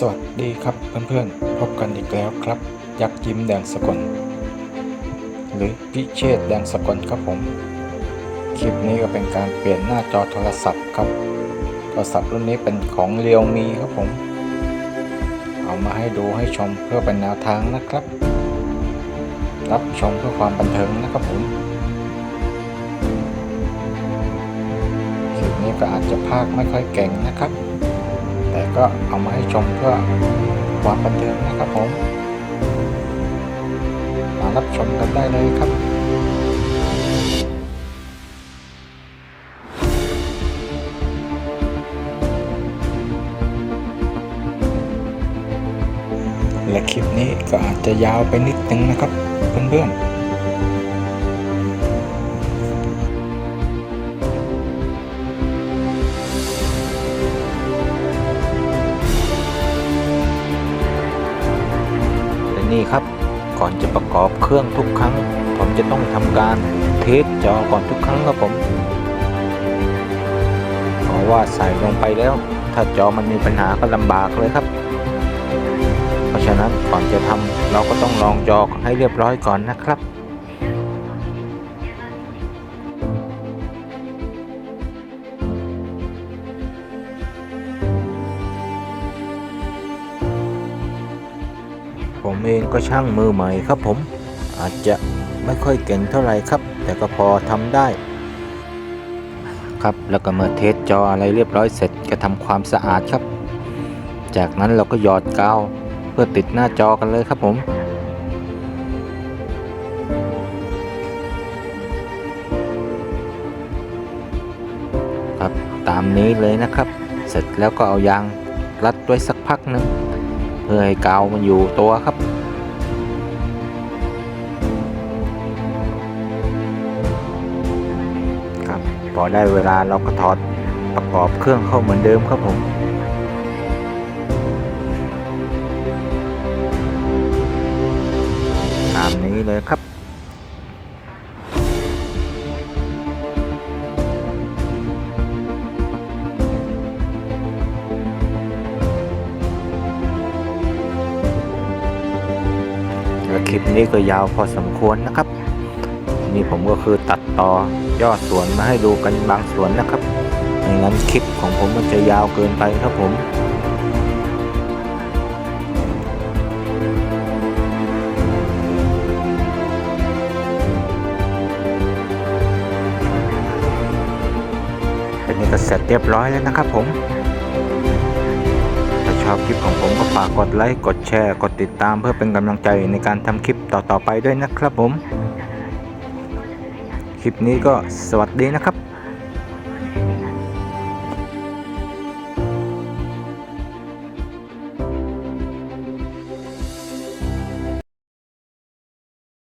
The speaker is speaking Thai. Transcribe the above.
สวัสดีครับเพื่อนๆ พบกันอีกแล้วครับ ยักษ์ยิ้มแดงสกลหรือพิเชษแดงสกลครับผม คลิปนี้ก็เป็นการเปลี่ยนหน้าจอโทรศัพท์ครับ โทรศัพท์รุ่นนี้เป็นของเรียวมีครับผม เอามาให้ดูให้ชมเพื่อเป็นแนวทางนะครับ รับชมเพื่อความบันเทิงนะครับผมคลิปนี้ก็อาจจะพากไม่ค่อยเก่งนะครับ ก็เอามาให้ชมเพื่อความบันเทิงนะครับผม มารับชมกันได้เลยครับและคลิปนี้ก็อาจจะยาวไปนิดนึงนะครับเพื่อนๆ นี่ครับ ก่อนจะประกอบเครื่องทุกครั้ง ผมจะต้องทำการเทสจอก่อนทุกครั้งครับผมเพราะว่าใส่ลงไปแล้ว ถ้าจอมันมีปัญหาก็ลำบากเลยครับ เพราะฉะนั้นก่อนจะทำเราก็ต้องลองจอให้เรียบร้อยก่อนนะครับ ผมเองก็ช่างมือใหม่ครับผม อาจจะไม่ค่อยเก่งเท่าไหร่ครับ แต่ก็พอทำได้ ครับแล้วก็เมื่อเทสจออะไรเรียบร้อยเสร็จก็ทำความสะอาดครับ จากนั้นเราก็หยอดกาวเพื่อติดหน้าจอกันเลยครับผมครับตามนี้เลยนะครับ เสร็จแล้วก็เอายางรัดไว้สักพักหนึง เพื่อให้กาวมันอยู่ตัวครับ ครับพอได้เวลาเราก็ถอดประกอบเครื่องเข้าเหมือนเดิมครับผมตามนี้เลยครับ คลิปนี้ก็ยาวพอสมควรนะครับ นี่ผมก็คือตัดต่อย่อส่วนมาให้ดูกันบางสวนนะครับไม่งั้นคลิปของผมมันจะยาวเกินไปครับผมเป็นนี้ก็เสร็จเรียบร้อยแล้วนะครับผม อบคลิปของผมก็ฝากกดไลค์ กดแชร์ กดติดตามเพื่อเป็นกำลังใจในการทำคลิปต่อๆไปด้วยนะครับผม คลิปนี้ก็สวัสดีนะครับ